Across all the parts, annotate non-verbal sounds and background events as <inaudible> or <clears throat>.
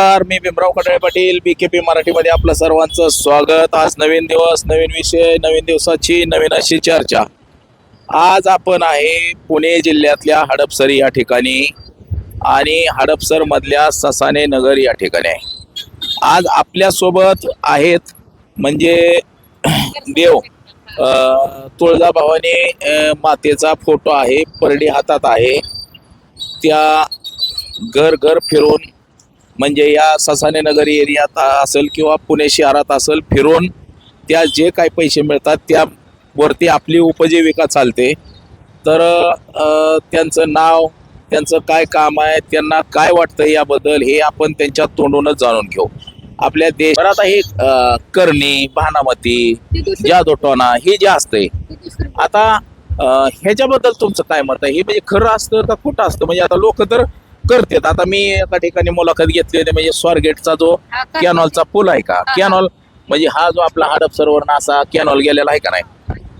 नमस्कार मी Bhimrao Katale Patil B K P मराठीमध्ये आपलं सर्वांचं स्वागत. आज नवीन दिवस नवीन विषय नवीन दिवसाची नवीन अशी चर्चा. आज आपण आहे पुणे जिल्ह्यातल्या हडपसर या ठिकाणी आणि हडपसर मधल्या ससाने नगर या ठिकाणी. आहे आज आपल्यासोबत आहेत म्हणजे <clears throat> देव तुळजाभवानी मातेचा फोटो आहे परडी हातात आहे. त्या घर घर फिरून म्हणजे या ससानेनगर एरियात असेल किंवा पुणे शहरात असेल फिरून त्या जे काही पैसे मिळतात त्यावरती आपली उपजीविका चालते. तर अ, त्यांचं नाव त्यांचं काय काम आहे त्यांना काय वाटतं याबद्दल हे आपण त्यांच्या तोंडूनच जाणून घेऊ. आपल्या देशात आहे आता हे करणी भानामती जादोटोना हे जे असतंय आता ह्याच्याबद्दल तुमचं काय मत आहे? हे म्हणजे खरं असतं का खोटं असतं? म्हणजे आता लोक तर करतात. आता मी एका ठिकाणी मुलाखत घेतली होती म्हणजे स्वारगेटचा जो कॅनॉलचा पूल आहे का? कॅनॉल म्हणजे हा जो आपला हडप सरोवर असा कॅनॉल गेलेला आहे का नाही?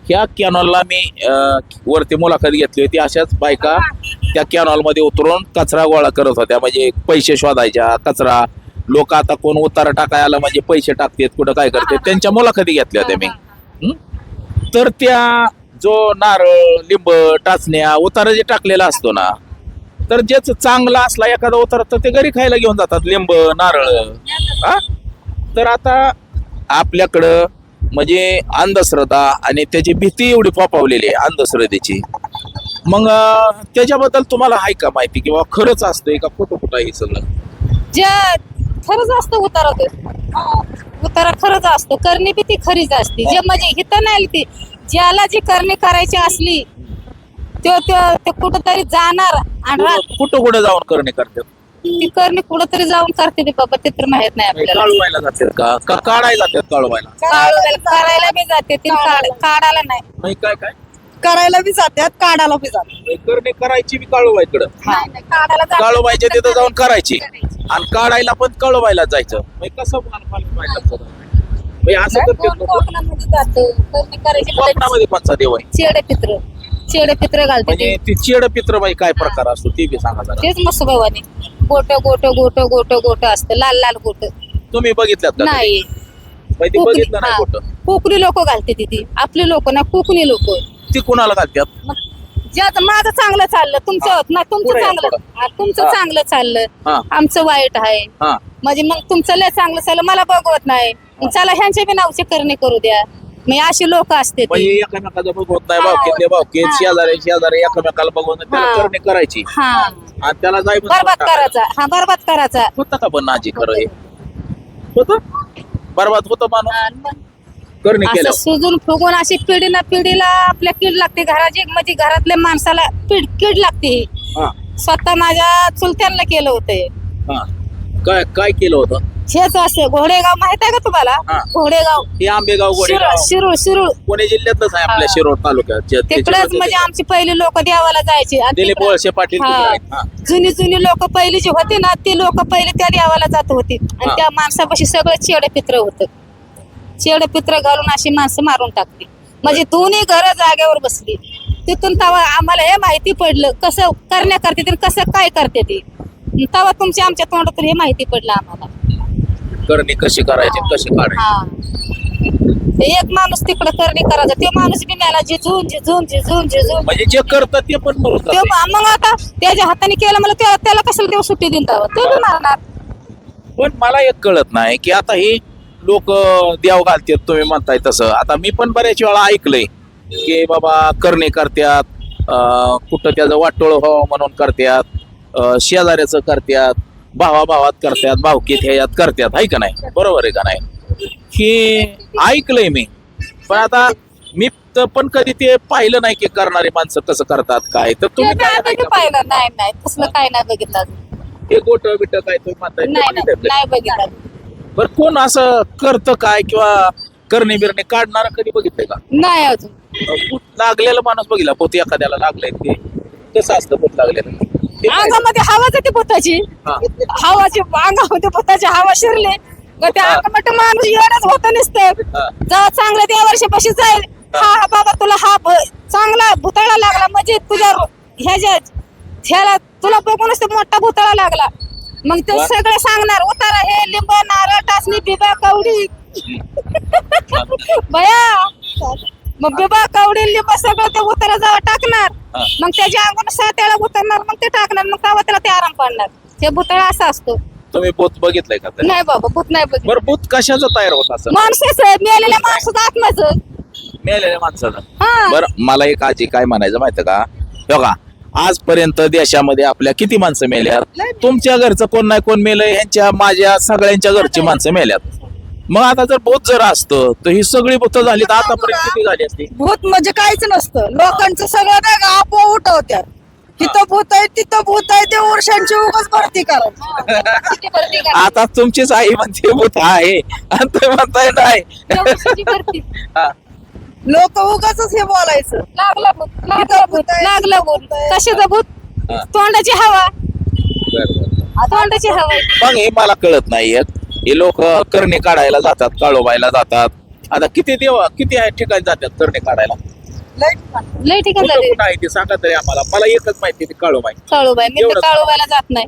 ह्या कॅनॉलला मी अ, वरती मुलाखत घेतली होती. अशाच बायका त्या कॅनॉलमध्ये उतरून कचरा गोळा करत होत्या. म्हणजे पैसे शोधायच्या कचरा. लोक आता कोण उतारा टाकाय आला म्हणजे पैसे टाकतात कुठं काय करते त्यांच्या मुलाखती घेतल्या होत्या मी. हं? तर त्या जो नारळ लिंब टाचण्या उतारा जे टाकलेला असतो ना तर ज्याच चांगला असला एखादा उतारा तर ते घरी खायला घेऊन जातात लिंब नारळ. हा? तर आता आपल्याकडं म्हणजे अंधश्रद्धा आणि त्याची भीती एवढी फोपावलेली आहे अंधश्रद्धेची. मग त्याच्याबद्दल तुम्हाला आहे का माहिती किंवा खरंच असतंय का? खोटं कुठं आहे हे सगळं? ज्या खरंच असतं उतारा ते. उतारा खरंच असतो. करणी बी ती खरीच असते. जे म्हणजे हिथं नाही ती. ज्याला जी करणी करायची असली तो तो ते कुठंतरी जाणार आणि रात कुठं- कुठं कुठं जाऊन करणे करतात? ती करणी कुठंतरी जाऊन करते ते बाबा ते तर माहीत नाही आपल्याला. काळवायला जातात का? का काढायला जातात काळवायला काढायला करायला बी जाते ती काढ- काढायला नाही. नाही काय काय? करायला बी जात्यात काढायला बी जातात. करणे करायची बी काळूबाईकडं काढायला जाते. काळूबाईच्या तिथं जाऊन करायची. आणि काढायला पण काळूबाईला जायचं. म्हणजे कसं? म्हणजे असं कोण लोकं. कोकणामध्ये जातं. करणी करायची कोकणामध्ये कोणचा देव आहे. चेडे पित्र चेडे पित्र घालते म्हणजे ते. ती चेड पित्रबाई काय प्रकार असतो ते बी सांगा जरा. तेच मस्त भावाने. गोट गोट गोट गोट गोट असतं. लाल लाल गोट. तुम्ही बघितल्यात का नाही. कोकणी बघितलं नाही हा. कुठं कोकणी लोक घालते तिथे आपली लोक ना कोकणी लोक. ती कुणाला घालतात ज्याचं माझं चांगलं चाललं तुमचं होत ना तुमचं या, चांगलं. हा, तुमचं हा. चांगलं चाललं. हा. आमचं वाईट आहे. हा. म्हणजे मग तुमचं लय चांगलं चाललं मला बघवत नाही. मग चला ह्यांच्या बी नावचे करणे करू द्या. मी अशी लोक असते म्हणजे ती एकमेकाचं बघवत नाही. भावकीतले भावकीत. शेजारी शेजारी एकमेकाला बघून त्याला हा. करणे करायची. हा. आणि त्याला जाय बरबाद करायचा. हा बरबाद करायचा. होतं का पण नाजी खरं हे? होत? बरबाद होतं माणूस? करणे असं केलं सुजून फुगून अशी पिढी ना पिढीला आपल्या कीड लागते घराची म्हणजे घरातल्या माणसाला पीड कीड लागते ही. हा. स्वतः माझ्या चुलत्यांना केलं होतं हा. काय काय केलं होतं? हेच असं घोडेगाव माहीत आहे का तुम्हाला हा. घोडेगाव हे आंबेगाव शिरूळ गोडेगाव शिरूळ शिरूळ पुणे जिल्ह्यातलंच आहे आपल्या हा. शिरोड तालुक्यात जे- तिकडेच त्याच्यामध्ये म्हणजे आमची पहिली लोक देवाला जायची आणि दिलीप तिकडं- वळसे पाटील हा. आहेत. हा. जुनी जुनी लोक पहिली जी होती ना ती लोक पहिली त्या देवाला जात होती आणि हा. त्या माणसापाशी सगळं चेड पित्र होत चेड पित्र घालून अशी माणसं मारून टाकली म्हणजे दोन्ही घर जागेवर बसली तिथून तवा आम्हाला हे माहिती पडलं कसं करण्या करते ते कसं काय करते ती तवा तुमच्या आमच्या तोंडातून हे माहिती पडलं आम्हाला करणे कशी करायची कशी काढायची? हा. ते एक माणूस तिकडं करणे करायचा तो माणूस बी मला झिजून झिजून झिजून झिजून म्हणजे जे करतात ते पण मरून तो जाते. मग आता त्याच्या हाताने केलं मला त्या- त्याला कशाला देव सुट्टी देऊन द्यावं तो बी मारणार. पण मला एक कळत नाही की आता ही लोक देव घालतात तुम्ही म्हणताय तसं. आता मी पण बऱ्याच वेळा ऐकलंय की बाबा करणे करत्यात अं, कुठं त्याचं वाटोळ व्हावं म्हणून करत्यात अं, शेजाऱ्याचं करत्यात भावा भावात करत्यात भावकीत ह्याच्यात करत्यात आहे का नाही? बरोबर आहे का नाही? की ऐकलंय मी. पण आता मी तर पण कधी ते पाहिलं नाही की करणारी माणसं कसं करतात काय. तर तुम्ही काय ते पाहिलं नाही नाही. तसलं काय नाही बघितलं. हे गोट बिट काय तुम्ही म्हणताय ते नाही नाही बघितलं? नाही बर कोण असं करतं काय किंवा करणे बिरणे काढणार कधी बघितलंय का? नाही अजून. अं, लागलेला माणूस बघितला पोती एखाद्याला लागलंय ते. कसं असतं पोत लागलेलं? अंगामध्ये हवा जाते पोताची हा. हवाची अंगामध्ये पोताची हवा शिरली मग त्या. अंगामध्ये माणूस येणच होत नसतं. जेव्हा चांगलं त्या वर्षापाशी जाईल हा. बाबा तुला हा चांगला भुताळा लागला म्हणजे तुझ्या ह्याच्या ह्याला तुला बघूनच ते मोठा भुताळा लागला मग ते. सगळं सांगणार उतारा हे लिंब नारळ टाचणी बिबा कवडी बया मग बिबा कवडी लिंब सगळं ते उतारा जावा टाकणार. मग त्याच्या सात वेळा उतरणार मग ते टाकणार मग तेव्हा त्याला ते आराम पडणार. ते भूतळा असा असतो. तुम्ही भूत बघितलंय का ते? नाही बाबा भूत नाही बघ बरं भूत कशाचं तयार होत असं? माणसाच मेलेल्या माणसाचं आत्माचं मेलेल्या माणसाचं. हा. बरं मला एक आजी काय म्हणायचं माहिती का? हे बघा आजपर्यंत देशामध्ये आपल्या किती माणसं मेल्यात? तुमच्या घरचं कोण नाही कोण मेलंय ह्यांच्या माझ्या सगळ्यांच्या घरची माणसं मेल्यात. मग आता जर भूत जर असतं तर ही सगळी भूत झाली तर आतापर्यंत किती झाली असती भूत म्हणजे काहीच नसतं लोकांचं सगळं नाही का आपोआप उठवत्यात तिथं भूत आहे तिथं भूत आहे ते वर्षांची उगाच भरती करा. आता तुमचीच आई म्हणते भूत आहे आणि तुम्ही म्हणताय नाही. हा. लोक उगाच हे बोलायचं लागलं भूत लागलं भूत लागलं भूत कशाचं भूत हा. तोंडाची हवा बरं, बरं. तोंडाची हवा. मग हे मला कळत नाही. हे लोक करणे काढायला जातात काळोबायला जातात. आता किती देव किती आहे ठिकाणी जातात करणे काढायला? लय ठिकाण. कुठं झाले कुठं आहे ते सांगा तरी आम्हाला. मला एकच माहिती ते काळोबाई. काळूबाई मी तर एवढंच. काळूबाईला जात नाही.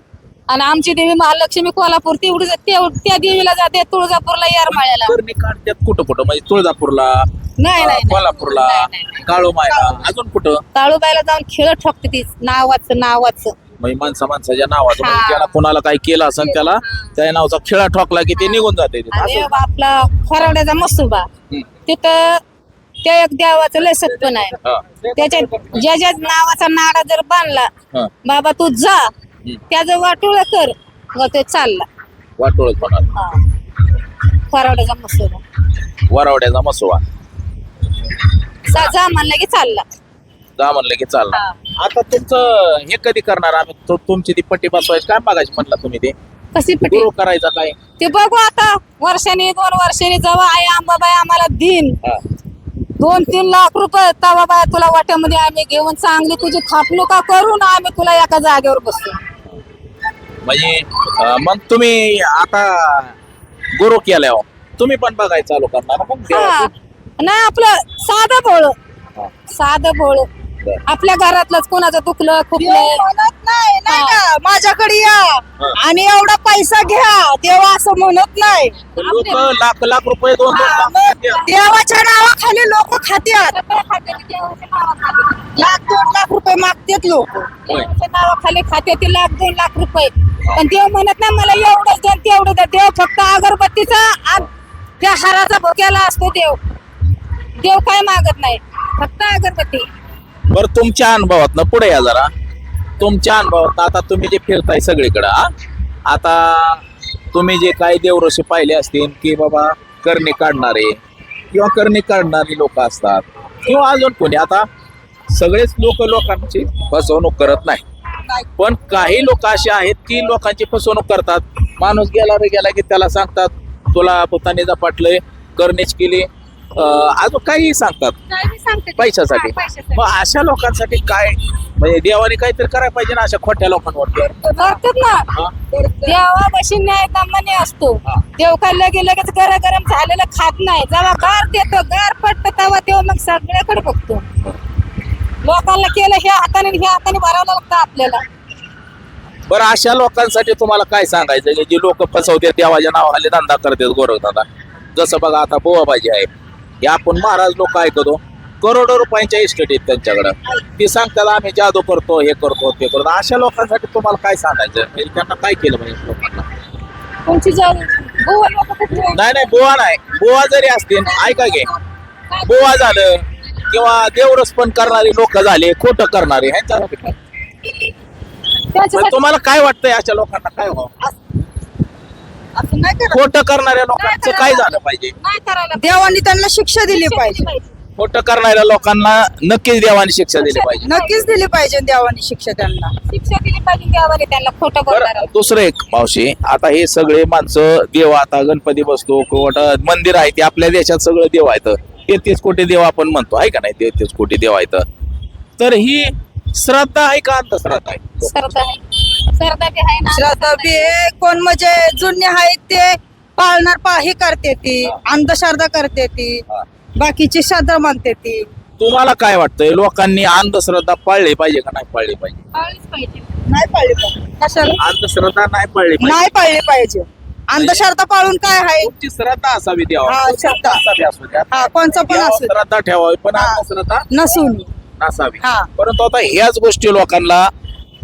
आणि आमची देवी महालक्ष्मी कोल्हापूर तेवढी तेवढ- त्या देवीला जाते तुळजापूरला येरमाळ्याला करणे काढतात कुठं कुठं? म्हणजे तुळजापूरला नाही नाही नाही. कोल्हापूरला नाही, नाही, नाही. काळोबायला अजून कुठं? काळूबाईला जाऊन खेळ ठोकते ती नावाचं नावाचं. म्हणजे माणसा माणसाच्या नावाचं म्हणजे हा. ज्याला कुणाला काही केलं असेल त्याला त्या नावाचा खेळा ठोकला की ते निघून जाते ते. आणि असं. आपला खराड्याचा मसुबा हम्म. तिथं त्या एक देवाचं लय सत्पन आहे हा. त्याच्या ज्या ज्या नावाचा नाडा जर बांधला हा. बाबा तू जा त्याचं वाटोळ कर व ते चालला वाटोळच म्हणा खराड्याचा मसुबा वरावड्याचा मसोवा जा जा म्हणलं की चालला जा म्हणलं की चालणार. आता तुमचं हे कधी करणार आम्ही? तु- तुमची ती पट्टी बसवायची काय मागायची म्हटलं तुम्ही ते? कशी पटी गुरु करायचा काय? ते बघू आता. वर्षाने दोन वर्षाने जेव्हा आई अंबाबाई आम्हाला दिन हा. दोन तीन लाख रुपये तवा बाय तुला वाट्यामध्ये आम्ही घेऊन चांगली तुझी थापणुका करून आम्ही तुला एका जागेवर बसतो म्हणजे अं, मग तुम्ही आता गुरु केल्यावर तुम्ही पण बघायचं चालू करणार मग? हा. देवाचं. नाही आपलं साधं भोळ. हा. साधं भोळ. आपल्या घरातलंच कोणाचं दुखलं खुपलं. म्हणत नाही नाही का? माझ्याकडे या. आणि एवढा पैसा घ्या. देव असं म्हणत नाही. लोक लाख लाख रुपये दोन दोन लाख मग रुपये देवाच्या नावाखाली लोक खात्यात. लाख दोन लाख रुपये मागतात लोक. देवाच्या नावाखाली खात्यातील लाख दोन लाख रुपये. पण देव म्हणत नाही मला एवढंच द्या तेवढं द्या. देव फक्त अगरबत्तीचा त्या हाराचा भोग्याला असतो देव. देव काय मागत नाही. फक्त अगरबत्ती. बरं तुमच्या अनुभवात ना पुढे या जरा. तुमच्या अनुभवात आता तुम्ही जे फिरताय सगळीकडं हा? आता तुम्ही जे काही देवऋषी पाहिले असतील की बाबा करणे काढणारे किंवा करणे काढणारी लोक असतात किंवा अजून कोणी. आता सगळेच लोक लोकांची फसवणूक करत नाही. पण काही लोक असे आहेत की लोकांची फसवणूक करतात. माणूस गेला रे गेला की त्याला सांगतात तुला पोताने झपाटलंय करणेच केली. अजून काही सांगतात सांगते. पैशासाठी. हा, पैशासाठी. मग अशा लोकांसाठी काय? म्हणजे देवाने काहीतरी करायला पाहिजे ना अशा खोट्या लोकांवरती? करतात ना. हा? देवापाशी न्याय दमाने असतो. हा. देव काय लगे लगेच गरम गरम झालेलं खात नाही. जेव्हा गार देतो गार पडतं तेव्हा तेव्हा मग सगळ्याकडे बघतो. लोकांना केलं ह्या हाताने आणि ह्या हाताने भरावं लागतं आपल्याला. बरं अशा लोकांसाठी तुम्हाला काय सांगायचं? की जी लोक फसवते देवाच्या नावाखाली धंदा करतात गोरखधंदा जसं बघा आता बोवाबाजी आहे. हे आपण महाराज लोक ऐकतो. करोडो रुपयांच्या इस्टेट आहेत त्यांच्याकडं. ती सांगतात आम्ही जादू करतो हे करतो ते करतो. अशा लोकांसाठी तुम्हाला काय सांगायचं? म्हणजे त्यांना काय केलं पाहिजे लोकांना? तुमची जर बुवा लोकं खूप वेळ- नाही नाही बुवा नाही. बुवा जरी असतील ऐका घे बुवा झालं किंवा देवरस पण करणारे लोक झाले खोटं करणारे? पण त्याच्यासाठी तुम्हाला काय वाटतंय अशा लोकांना काय व्हावं असं नाही खोटं करणाऱ्या लोकांचं काय झालं पाहिजे. नाही करायला देवानी त्यांना शिक्षा दिली पाहिजे. खोटं करणाऱ्या लोकांना नक्कीच देवाने शिक्षा दिली पाहिजे. नक्कीच दिली पाहिजे देवानी शिक्षा त्यांना. शिक्षा दिली पाहिजे देवाने त्यांना खोटं बरं बोलणार. दुसरं एक मावशी आता हे सगळे माणसं देव आता गणपती बसतो किंवा मंदिर आहे ते आपल्या देशात सगळं देव आहेत. तेहतीस कोटी देव आपण म्हणतो आहे का नाही? तेहतीस कोटी देव आहेत. तर ही श्रद्धा आहे का अंधश्रद्धा आहे? सरदा आहे. सरदा बी आहे ना. श्रद्धा बी हे कोण म्हणजे जुने आहेत ते पाळणार पा हे करते ती अंधश्रद्धा करते ती. बाकीची श्रद्धा मानते ती. तुम्हाला काय वाटतंय? लोकांनी अंधश्रद्धा पाळली पाहिजे का नाही पाळली पाहिजे? पाळलीच पाहिजे. नाही पाळली पाहिजे. कशाला? अंधश्रद्धा नाही पाळली पाहिजे. नाही पाळली पाहिजे. अंधश्रद्धा पाळून काय आहे? तुमची श्रद्धा असावी देवा. हा, श्रद्धा. असावी असू द्या हा कोणचा पण देवावर असू श्रद्धा ठेवावी पण. अंधश्रद्धा नसून. नसावी हा. परंतु आता ह्याच गोष्टी लोकांना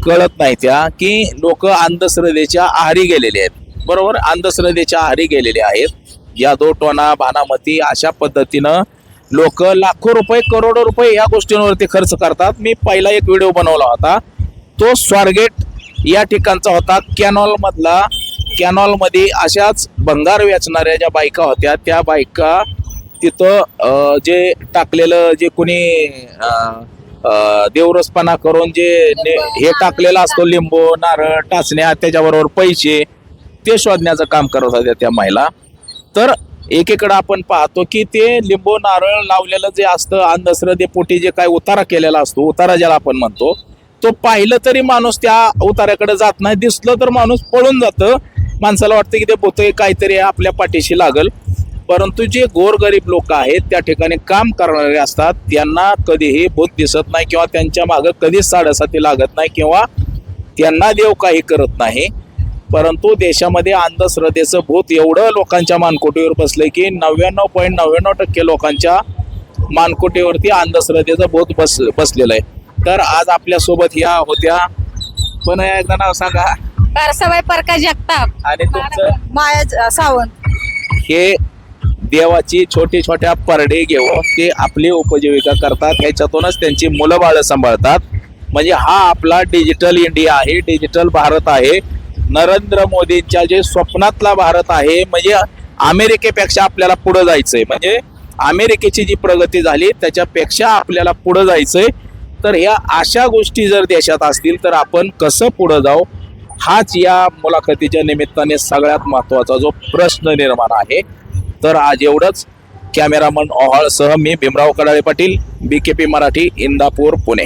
कळत नाही त्या की लोक अंधश्रद्धेच्या आहारी गेलेले आहेत. बरोबर? अंधश्रद्धेच्या आहारी गेलेले आहेत. यादो टोना भानामती अशा पद्धतीनं लोक लाखो रुपये करोडो रुपये या गोष्टींवरती खर्च करतात. मी पहिला एक व्हिडिओ बनवला होता. तो स्वारगेट या ठिकाणचा होता. कॅनॉल मधला कॅनॉलमध्ये अशाच भंगार वेचणाऱ्या ज्या बायका होत्या त्या बायका तिथं जे टाकलेलं जे कोणी देवरसपणा करून जे ने- हे टाकलेलं असतो लिंबू नारळ टाचण्या त्याच्याबरोबर पैसे ते शोधण्याचं काम करत होत्या त्या महिला. तर एकीकडं आपण पाहतो की ते लिंबू नारळ लावलेलं जे असतं अंधश्रद्धेपोटी जे काय उतारा केलेला असतो उतारा ज्याला आपण म्हणतो तो पाहिलं तरी माणूस त्या उतार्याकडे जात नाही. दिसलं तर माणूस पळून जातं. माणसाला वाटतं की ते पोते काहीतरी आपल्या पाठीशी लागल. परंतु जे गोरगरीब लोक आहेत त्या ठिकाणी काम करणारे असतात त्यांना कधीही भूत दिसत नाही किंवा त्यांच्या मागं कधीच साडेसाती लागत नाही किंवा त्यांना देव काही करत नाही. परंतु देशामध्ये अंधश्रद्धेचं भूत एवढं लोकांच्या मानकोटीवर बसलंय की नव्याण्णव पॉईंट नव्याण्णव टक्के लोकांच्या मानकोटीवरती अंधश्रद्धेचं भूत बस बसलेलं आहे. तर आज आपल्यासोबत ह्या होत्या. पण एकदा नाव सांगा. कारसाबाई प्रकाश जगताप. आणि तुमचं? माया सावंत. हे देवाची छोटी छोट्या परडे घेऊन ते आपली उपजीविका करतात. ह्याच्यातूनच त्यांची मुलं बाळं सांभाळतात. म्हणजे हा आपला डिजिटल इंडिया आहे डिजिटल भारत आहे. नरेंद्र मोदींच्या जे स्वप्नातला भारत आहे म्हणजे अमेरिकेपेक्षा आपल्याला पुढं जायचंय. म्हणजे अमेरिकेची जी प्रगती झाली त्याच्यापेक्षा आपल्याला पुढं जायचंय. तर ह्या अशा गोष्टी जर देशात असतील तर आपण कसं पुढं जाऊ? हाच या मुलाखतीच्या निमित्ताने सगळ्यात महत्त्वाचा जो प्रश्न निर्माण आहे. तर आज एवढंच. कॅमेरामन ओहाळसह मी Bhimrao Kadale Patil B K P Marathi Indapur Pune.